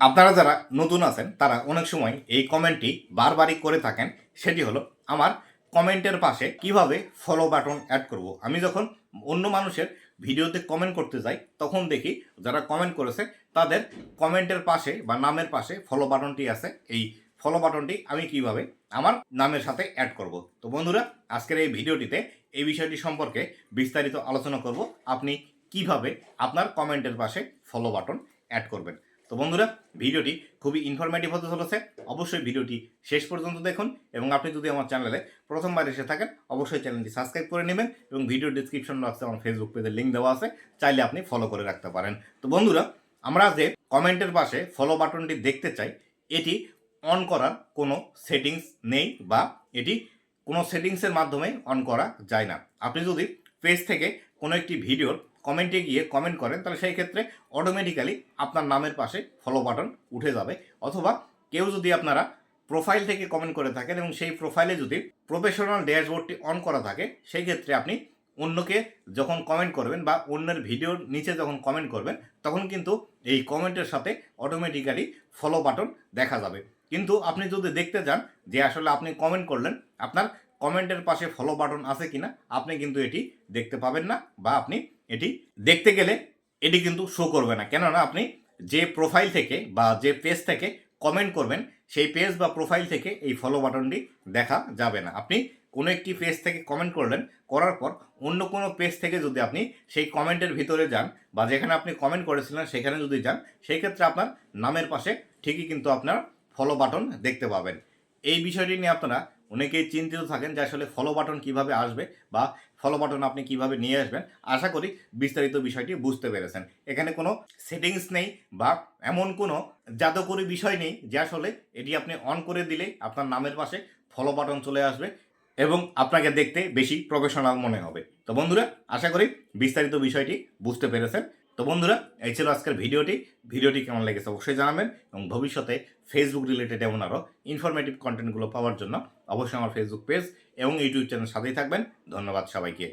আপনারা যারা নতুন আছেন, তারা অনেক সময় এই কমেন্টটি বারবারই করে থাকেন। সেটি হলো, আমার কমেন্টের পাশে কীভাবে ফলো বাটন অ্যাড করব? আমি যখন অন্য মানুষের ভিডিওতে কমেন্ট করতে যাই, তখন দেখি যারা কমেন্ট করেছে, তাদের কমেন্টের পাশে বা নামের পাশে ফলো বাটনটি আছে। এই ফলো বাটনটি আমি কীভাবে আমার নামের সাথে অ্যাড করব? তো বন্ধুরা, আজকের এই ভিডিওটিতে এই বিষয়টি সম্পর্কে বিস্তারিত আলোচনা করব। আপনি কীভাবে আপনার কমেন্টের পাশে ফলো বাটন অ্যাড করবেন? তো বন্ধুরা, ভিডিওটি খুবই ইনফরমেটিভ হতে চলেছে। অবশ্যই ভিডিওটি শেষ পর্যন্ত দেখুন এবং আপনি যদি আমার চ্যানেলে প্রথমবার এসে থাকেন, অবশ্যই চ্যানেলটি সাবস্ক্রাইব করে নেবেন এবং ভিডিও ডিসক্রিপশন বক্সে আমার ফেসবুক পেজের লিঙ্ক দেওয়া আছে, চাইলে আপনি ফলো করে রাখতে পারেন। তো বন্ধুরা, আমরা যে কমেন্টের পাশে ফলো বাটনটি দেখতে চাই, এটি অন করার কোনো সেটিংস নেই বা এটি কোনো সেটিংসের মাধ্যমে অন করা যায় না। আপনি যদি পেজ থেকে কোনো একটি ভিডিওর কমেন্টে গিয়ে কমেন্ট করেন, তাহলে সেই ক্ষেত্রে অটোমেটিক্যালি আপনার নামের পাশে ফলো বাটন উঠে যাবে। অথবা কেউ যদি আপনারা প্রোফাইল থেকে কমেন্ট করে থাকেন এবং সেই প্রোফাইলে যদি প্রফেশনাল ড্যাশবোর্ডটি অন করা থাকে, সেই ক্ষেত্রে আপনি অন্যকে যখন কমেন্ট করবেন বা অন্যের ভিডিওর নিচে যখন কমেন্ট করবেন, তখন কিন্তু এই কমেন্টের সাথে অটোমেটিক্যালি ফলো বাটন দেখা যাবে। কিন্তু আপনি যদি দেখতে চান যে আসলে আপনি কমেন্ট করলেন, আপনার কমেন্টের পাশে ফলো বাটন আছে কিনা, আপনি কিন্তু এটি দেখতে পাবেন না বা আপনি এটি দেখতে গেলে এটি কিন্তু শো করবে না। কেননা আপনি যে প্রোফাইল থেকে বা যে পেজ থেকে কমেন্ট করবেন, সেই পেজ বা প্রোফাইল থেকে এই ফলো বাটনটি দেখা যাবে না। আপনি কোনো একটি পেজ থেকে কমেন্ট করলেন, করার পর অন্য কোনো পেজ থেকে যদি আপনি সেই কমেন্টের ভিতরে যান বা যেখানে আপনি কমেন্ট করেছিলেন সেখানে যদি যান, সেই ক্ষেত্রে আপনার নামের পাশে ঠিকই কিন্তু আপনার ফলো বাটন দেখতে পাবেন। এই বিষয়টি নিয়ে আপনারা অনেকেই চিন্তিত থাকেন যে আসলে ফলো বাটন কীভাবে আসবে বা ফলো বাটন আপনি কীভাবে নিয়ে আসবেন। আশা করি বিস্তারিত বিষয়টি বুঝতে পেরেছেন। এখানে কোনো সেটিংস নেই বা এমন কোনো জাদুকরি বিষয় নেই যে আসলে এটি আপনি অন করে দিলেই আপনার নামের পাশে ফলো বাটন চলে আসবে এবং আপনাকে দেখতে বেশি প্রফেশনাল মনে হবে। তো বন্ধুরা, আশা করি বিস্তারিত বিষয়টি বুঝতে পেরেছেন। তো বন্ধুরা, এই ছিল আজকের ভিডিওটি। ভিডিওটি কেমন লেগেছে অবশ্যই জানাবেন এবং ভবিষ্যতে ফেসবুক রিলেটেড এমন আরও ইনফরমেটিভ কন্টেন্টগুলো পাওয়ার জন্য অবশ্যই আমার ফেসবুক পেজ এবং ইউটিউব চ্যানেল সাথেই থাকবেন। ধন্যবাদ সবাইকে।